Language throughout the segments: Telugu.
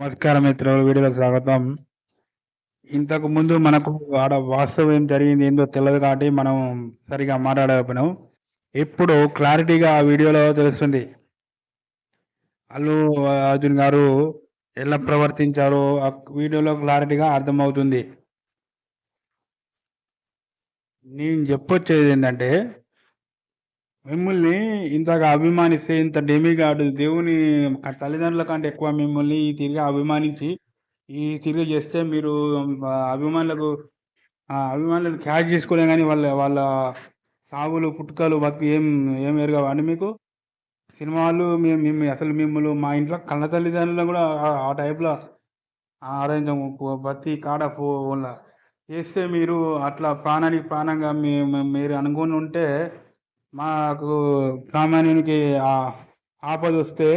నమస్కారం మిత్రులు వీడియోకి స్వాగతం. ఇంతకు ముందు మనకు ఆడ వాస్తవం ఏం జరిగింది ఏందో తెలియదు కాబట్టి మనం సరిగా మాట్లాడకపోయినాం. ఇప్పుడు క్లారిటీగా ఆ వీడియోలో తెలుస్తుంది. అల్లు అర్జున్ గారు ఎలా ప్రవర్తించారో ఆ వీడియోలో క్లారిటీగా అర్థమవుతుంది. నేను చెప్పొచ్చేది ఏంటంటే మిమ్మల్ని ఇంతగా అభిమానిస్తే ఇంత డెమిగాడు దేవుని తల్లిదండ్రుల కంటే ఎక్కువ మిమ్మల్ని ఈ తిరిగి అభిమానించి ఈ తిరిగి చేస్తే మీరు ఆ, అభిమానులకు ఆ, అభిమానులను క్యాచ్ చేసుకోలే కానీ వాళ్ళ వాళ్ళ సాగులు పుట్టుకలు బతుకు ఏం ఏం ఎరగవండి మీకు? సినిమా వాళ్ళు మేము మేము అసలు మిమ్మల్ని మా ఇంట్లో కన్న తల్లిదండ్రులు కూడా ఆ- ఆ టైప్లో అరేంజ్ బతి కాడ ఫోన్ చేస్తే మీరు అట్లా ప్రాణానికి ప్రాణంగా మీ మీ- మీరు అనుకుని ఉంటే మాకు సామాన్యునికి ఆ- ఆపద వస్తే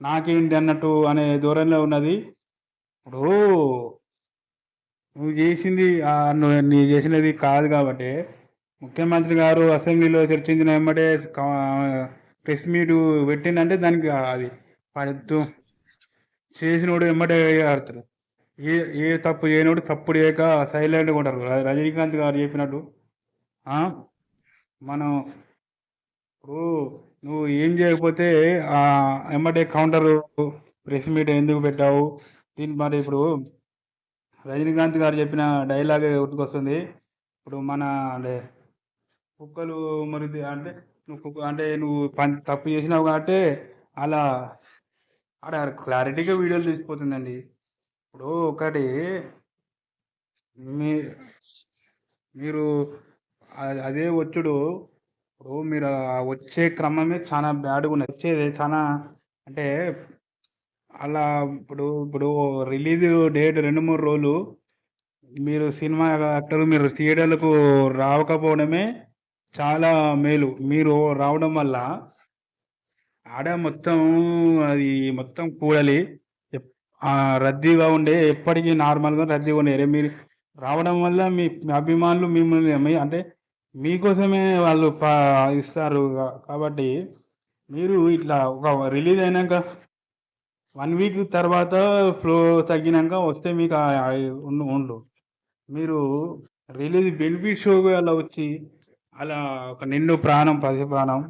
నాకేంటి అన్నట్టు అనే ధోరణిలో ఉన్నది. ఇప్పుడు నువ్వు చేసింది నువ్వు నీ చేసినది కాదు కాబట్టి ముఖ్యమంత్రి గారు అసెంబ్లీలో చర్చించిన వెంబడే ప్రెస్ మీట్ పెట్టిందంటే దానికి అది పడుతూ చేసినోడు వెంబడే ఆడతారు ఏ ఏ తప్పు చేయనోడు తప్పు చేయక సైలెంట్గా ఉంటారు. రజనీకాంత్ గారు చెప్పినట్టు మనం ఇప్పుడు నువ్వు ఏం చేయకపోతే ఆ ఎమ్మటే కౌంటర్ ప్రెస్ మీట్ ఎందుకు పెట్టావు? దీని మరి ఇప్పుడు రజనీకాంత్ గారు చెప్పిన డైలాగ్ గుర్తుకొస్తుంది? ఇప్పుడు మన అంటే కుక్కలు మరి అంటే నువ్వు కుక్క అంటే నువ్వు పని తప్పు చేసినావు కాబట్టి అలా అక్కడ క్లారిటీగా వీడియోలు తీసిపోతుందండి. ఇప్పుడు ఒకటి మీ మీరు అదే వచ్చుడు ఇప్పుడు మీరు వచ్చే క్రమమే చాలా బ్యాడ్గా ఉన్నది. వచ్చేది చాలా అంటే అలా ఇప్పుడు ఇప్పుడు రిలీజ్ డేట్ రెండు మూడు రోజులు మీరు సినిమా యాక్టర్ మీరు థియేటర్లకు రావకపోవడమే చాలా మేలు. మీరు రావడం వల్ల ఆడ మొత్తం అది మొత్తం కూడలి. రద్దీగా ఉండే ఎప్పటికీ నార్మల్గా రద్దీగా ఉండే మీరు రావడం వల్ల మీ అభిమానులు మిమ్మల్ని అంటే మీకోసమే వాళ్ళు పా ఇస్తారు కాబట్టి మీరు ఇట్లా ఒక రిలీజ్ అయినాక వన్ వీక్ తర్వాత ఫ్లో తగ్గినాక వస్తే మీకు ఉండు ఉండు. మీరు రిలీజ్ బెనిఫిట్ షో అలా వచ్చి అలా ఒక నిండు ప్రాణం పసి ప్రాణం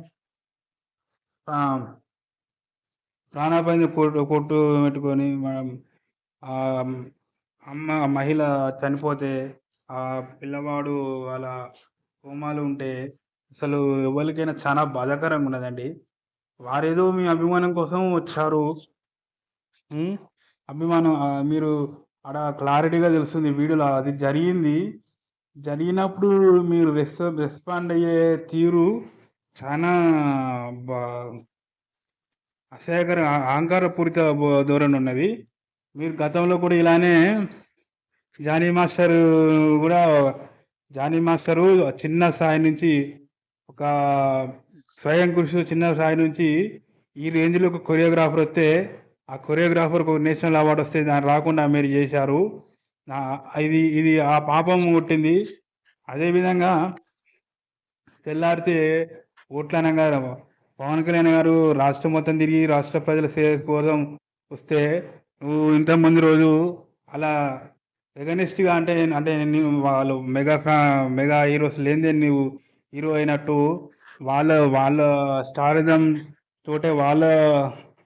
ప్రాణాపాయం కొట్టు కొట్టు పెట్టుకొని మనం అమ్మ మహిళ చనిపోతే ఆ పిల్లవాడు వాళ్ళ కోమాలు ఉంటే అసలు ఎవరికైనా చాలా బాధాకరంగా ఉన్నదండి. వారేదో మీ అభిమానం కోసం వచ్చారు. అభిమానం మీరు అక్కడ క్లారిటీగా తెలుస్తుంది వీడియోలో. అది జరిగింది. జరిగినప్పుడు మీరు రెస్ రెస్పాండ్ అయ్యే తీరు చాలా బా అసహ్యకర అహంకారపూరిత ధోరణి ఉన్నది. మీరు గతంలో కూడా ఇలానే జానీ మాస్టర్ కూడా జానీ మాస్టరు చిన్న స్థాయి నుంచి ఒక స్వయం కృషి చిన్న స్థాయి నుంచి ఈ రేంజ్లో ఒక కొరియోగ్రాఫర్ వస్తే ఆ కొరియోగ్రాఫర్కి ఒక నేషనల్ అవార్డు వస్తే దాన్ని రాకుండా మీరు చేశారు. నా- ఇది ఇది ఆ పాపం కొట్టింది అదేవిధంగా తెల్లారితే ఓట్లనగా పవన్ కళ్యాణ్ గారు రాష్ట్రం మొత్తం తిరిగి రాష్ట్ర ప్రజల సేవ కోసం వస్తే నువ్వు ఇంతమంది రోజు అలా ఎగనిస్ట్గా అంటే అంటే నేను వాళ్ళు మెగా ఫ్యా మెగా హీరోస్ లేనిదే నువ్వు హీరో అయినట్టు వాళ్ళ వాళ్ళ స్టారిజం తోటే వాళ్ళ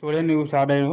తోడే నువ్వు స్టార్ట్ అయ్యావు